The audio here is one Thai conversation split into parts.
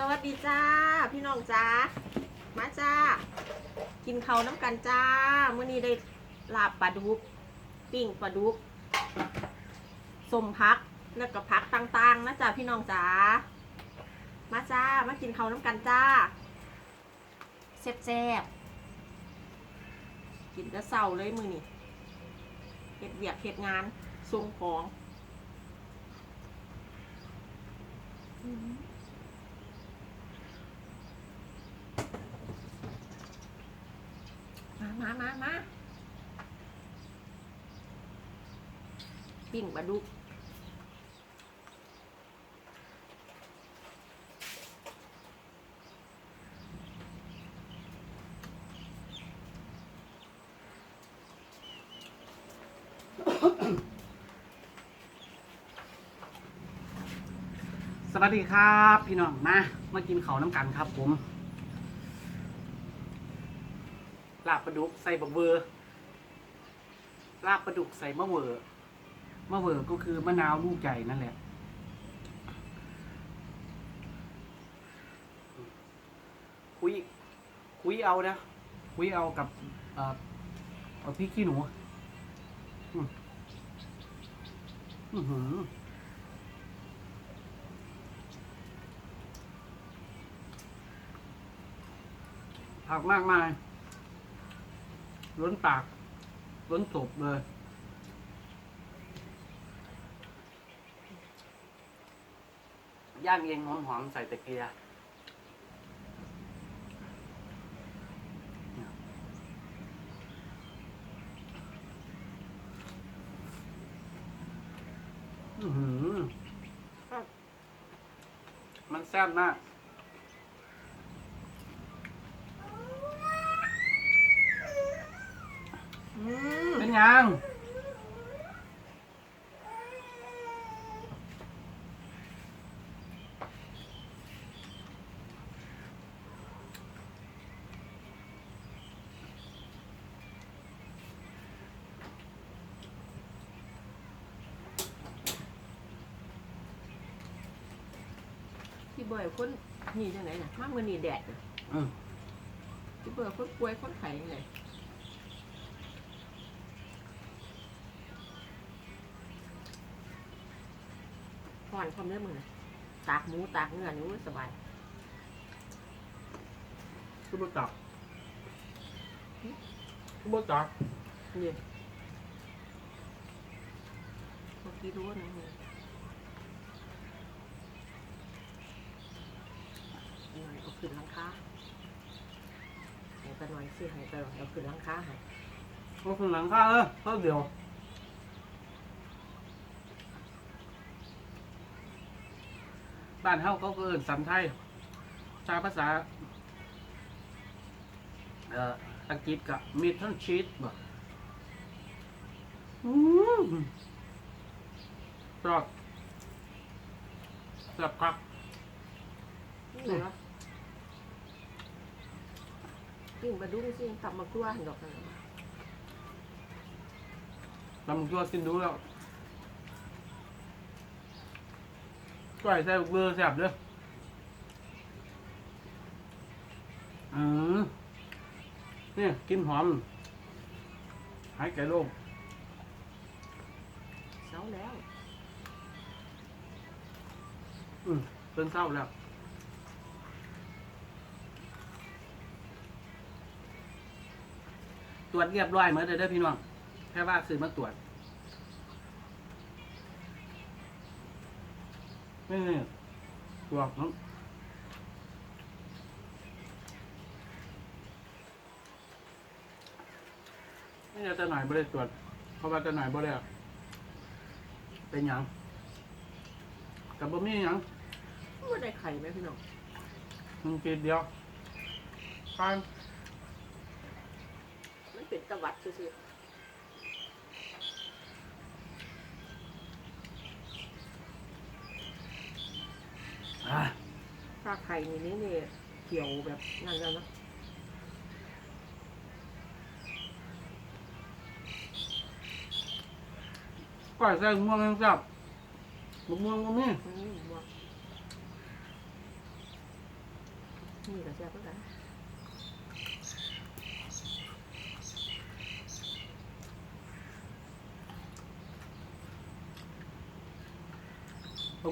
สวัสดีจ้า พี่น้องจ้ามาจ้า กินข้าวน้ำกันจ้าเมื่อนี้ได้ลาบปลาดุกปิ้งปลาดุกสมพักแล้วก็พักต่างๆนะจ้าพี่น้องจ้ามาจ้ามากินข้าวน้ำกันจ้าแซ่บๆกินแต่เศร้าเลยมือนี่เห็ดเวียกเห็ดงานส่งของอื มามามามาปิ้งปลาดุกสวัสดีครับ พี่น้องมามากินเขาวน้ำกันครับผมลาบปลา ดุกใส่บะเวอร์ลาบปลาดุกใส่มะเวอร์มะเวอร์ก็คือมะนาวลูกใหญ่นั่นแหละ คุย คุยเอานะ คุยเอากับเอ่อเอาพริกขี้หนูอืมอื้อหือผักมากมาย ล้นปาก ล้นศพเลย ย่างเองหอมหอมๆใส่ตะเกียมันแซ่บมาก อืม เป็น ยังพี่เบย์คนนี่จังไหนน่ะมากมือนี่แดดน่ะอืมพี่เบย์คนป่วยคนไข้ยังไงผ่อนความเรื่องมือน่ะตากหมูตากเนื้อนี่อุ๊ยสบายซุปเปอร์ตักซุปเปอร์ตักนี่เมื่อกี้รู้ว่านี่นี่หน่อยเอาขึ้นหลังคาให้ตาหน่อยสิให้ตาหน่อยเอาขึ้นหลังคาให้ก็คือหลังข้าเออเท่าเดียว บ้านเฮาเขาก็เอินสำไทยชาภาษาเอ่ออังกฤษกับมิทเทิลชีสบ่อืมกรอบกรอบครับนี่เลยวะยิ่งมาดูสิกลับมากลัวหันดอกนั่นน่ะลำตัวกินดูแล้ว ก้อยใส่เบอร์แซ่บเด้ออืมเนี่ยกินหอม หายไก่โล่งเช้าแล้ว อืมเป็นเศร้าแล้วตรวจเรียบร้อยเหมือนเดิมเด้อพี่น้อง แค่ว่าซื้อมาตรวจ นี่นี่ตรวจเนาะนี่จะหน่อยบ่ได้ตรวจเพราะว่าจะหน่อยบ่ได้เป็นหยังกับบ่มีหยังไม่ได้ไข่ไหมพี่น้องมันปีเดียวผ่านมันเป็นตะวัดซื่อ อะๆถ้าไข่นี่นี่นี่เขียวแบบนั่นแล้วนะก้อยใส่ม่วงยังจับม่วงบ่มี อืมว่านี่ก็แซ่บเพื่อกัน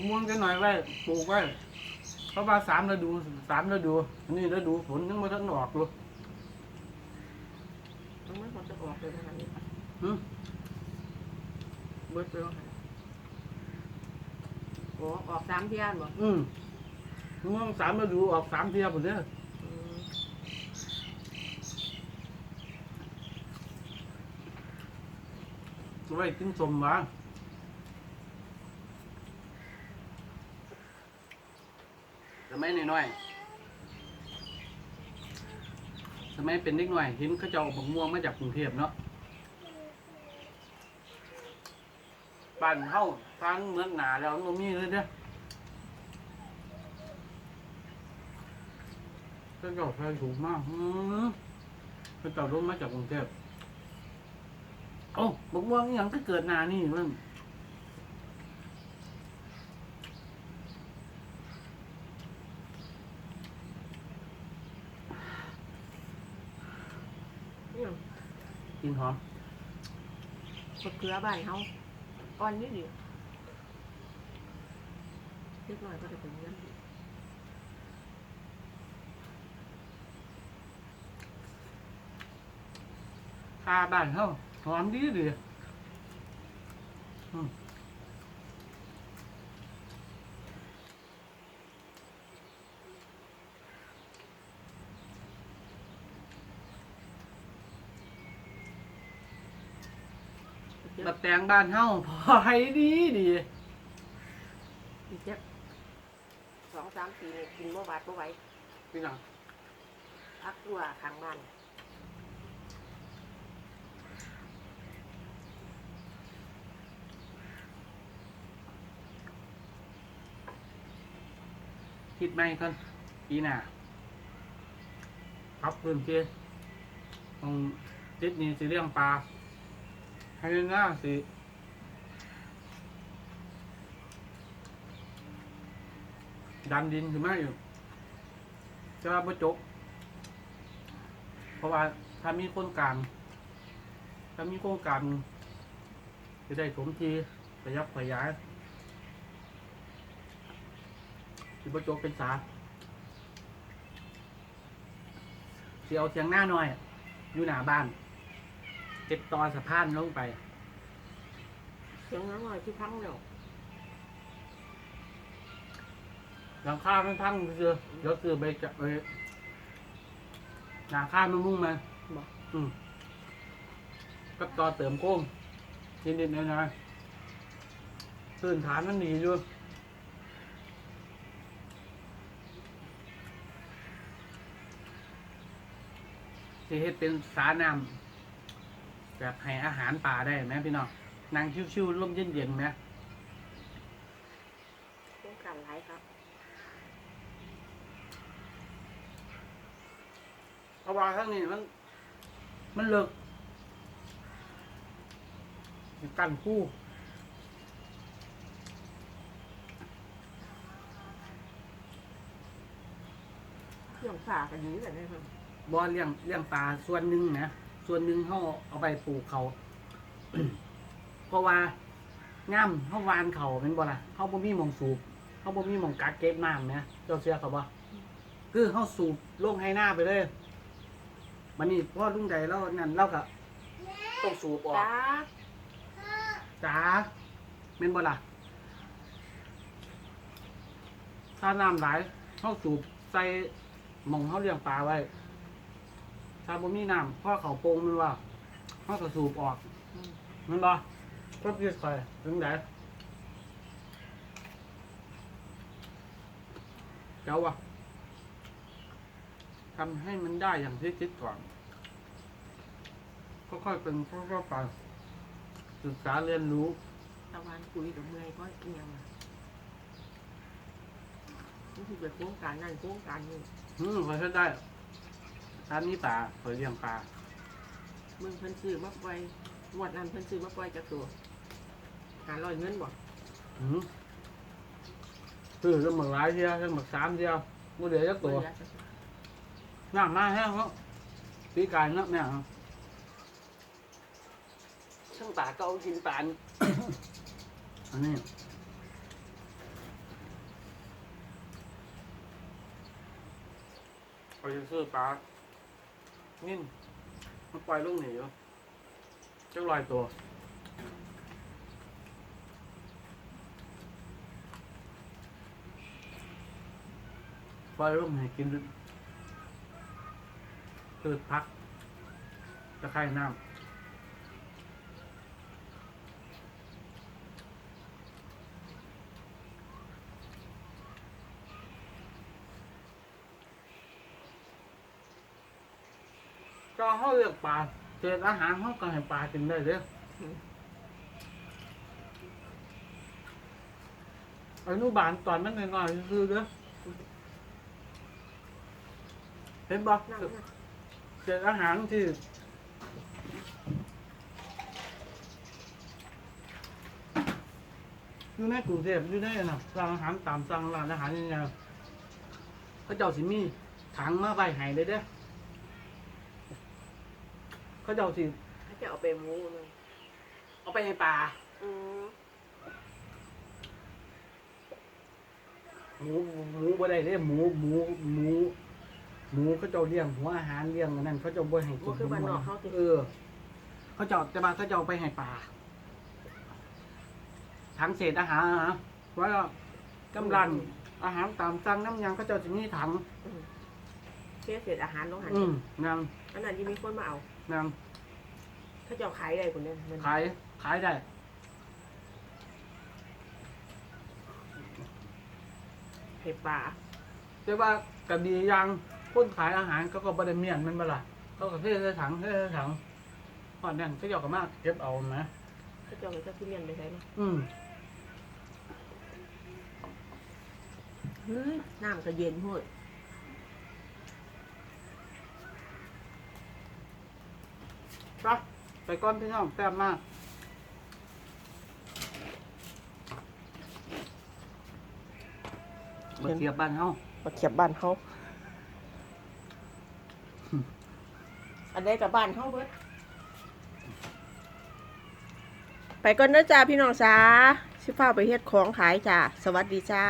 มม่วงกันหน่อยไว้ปลูกไว้เพราะว่าสามฤดูสามฤดูอันนี้ฤดูฝนยังไม่ทันออกเลยต้องไม่ควรจะออกเลยขนาดนี้หืมเบิดไปแล้วค่ะโอ้ออกสามเที่ยนบ่อืมม่วงสามฤดูออกสามเทียบหมดเลยอืมไว้กินสมหวาน มัยน้อยๆสมัยเป็นเด็กหน่อยเห็นเขาจ้าเอาบักม่วงมาจากกรุงเทพเนาะบ้านเฮาทางเมืองหนาแล้วมันมีเลยเด้อเขาจ้าใช้ถูกมากอืมเขาจ้าลงมาจากกรุงเทพโอ้บักม่วงอย่างก็เกิดหนานี่เพิ่อง นี่หยัง กินหอมมะเขือบ้านเฮาอ่อนนิดเดียวเล็กน้อยก็จะเป็นเงินคาบ้านเฮาหอมดีดีอืมเยอะ บักแตงบ้านเฮาพอให้ดีดีอีกเจ็บสองสามปีนี่กินบ่บาดบ่ไหวพี่น้องพักตัวข้างบ้านคิดไหมก่อนปีหน้าครับเพิ่มเที่ต้องติดนี่สิเลี้ยงปลา ให้หน้าสิดันดินขึ้นมาอยู่จะว่าบ่จบ เพราะว่าถ้ามีโครงการถ้ามีโครงการจะได้สมทีประยับขยายที่ประจบเป็นสาเสียวเทียงหน้าหน่อย อยู่หน้าบ้าน เก็บตอสะพานลงไป เสียงน้ำลอยที่พังแล้วหลังคาไม่พังเสือเดี๋ยวเสือไปจะไปหลังคามันมุ่งมาบอกอืมก็ต่อเติมโค้งนิดๆหน่อยๆพื้นฐานมันดีอยู่สิเฮ็ดเป็นสาน้ำ แบบให้อาหารป่าได้ไหมพี่น้องนั่งชิวๆร่มเย็นๆไหมโครงการหลายครับเพราะว่าทั้งนี้มัน มันเลิกกันคู่เครื่องฝากันนี้กันนะครับบ่เลี้ยงเลี้ยงปลาส่วนหนึ่งนะ ส่วนหนึ่งเขาเอาไปปลูกเขาเพราะว่าง่ามเขาวานเขาเป็นบ่ล่ะเขาบ่มีหมองสูบเขาบ่มีหมองกักเก็บน้ำนะเจ้าเชื่อเขาบ่คือเขาสูบลงให้หน้าไปเลยมันนี่พ่อลุงใดแล้วนั่นเราก็ต้องสูบออกจ้าจ๋าเป็นบ่ล่ะถ้าน้ำไหลเขาสูบใส่หมองเขาเลี้ยงปลาไว้ ถ้าบ่มีน้ำพ่อเขาโป่งมันว่าเขาก็สูบออกอืมมันบ่ก็ยืดไปถึงไหนเจ้าวะทำให้มันได้อย่างที่คิดก่อนค่อยๆเป็นค่อยๆไปศึกษาเรียนรู้ตะวันคุยกับเมื่อยก็เอียงนี่คือเป็นโครงการนั่นโครงการนี้อืมพอใช้ได้ ร้านนี้ป่าเผยเลี้ยงปลาเมืองเพิ่นซื้อมาปล่อยงวดนั้นเพิ่นซื้อมาปล่อยจากตัวหาร้อยเงินบ่อืมคือจะหมึกหลายเดียวจะหมึกสามเดียวมือเดียวจะตัวเพิ่นอยากจะน้ำมาแห้งแล้วปีกายเนาะแม่เนาะช่างป่าก็เอากินปาน อันนี้เราจะซื้อปลา นี่มันปล่อยลูกหนีอยู่จังลอยตัว ปล่อยลูกหนีกินตืดพักตะไคร่น้ำ ก็เขาเลือกปลาเศษอาหารเขาก็ให้ปลากินได้เด้ออนุบาลตอนมันน้อยๆคือเด้อเห็นบ่นั่งนะเศษอาหารที่อยู่ในกรุงเทพอยู่ในนะร้านอาหารตามสั่งร้านอาหารนี่นะเขาเจ้าสิมีถังมาใบให้เลยเด้อ เขาเจ้าสิให้จะเอาไปหมูเลยเอาไปให้ปลาอืมหมูหมูบ่ได้เด้หมูหมูหมูหมูเขาเจ้าเลี้ยงหัวอาหารเลี้ยงอันนั้นเขาเจ้าบ่ให้กิมันคือบ้านนอกเขาติเออ เขาเจ้าแต่ว่าเขาเจ้าเอาไปให้ปลาถังเศษอาหารนะว่ากำลังอาหารตามสั่งน้ำยางเขาเจ้าจะมีถังอืมเสียเศษอาหารลงหันอืมนอันนั้นยังมีคนมาเอาำนถ้าจะเอาขายได้คนเนี้ยมันำขายขายได้เห็ดปลาแต่ว่ากระดีอยางคนขายอาหารเขาก็บริเมียนแมันบ่ล่ะเขาก็เทใส่ถังเทใส่ถังพอนั่นเขาเจ้าก็มากเก็บเอานะถ้าจะเอาไปจะทุเรียนไปใช้ไหมอืมเฮ้ยน้ำก็เย็นห้วย ไปไปก้อนพี่น้องแซ่บมากมาเทียบบ้านเฮามาเขียบบ้านเขา อันนี้กับบ้านเขาเบิดไปก่อนเด้อจ้าพี่น้องจ้าสิฟ้าไปเฮ็ดของขายจ้า สวัสดีจ้า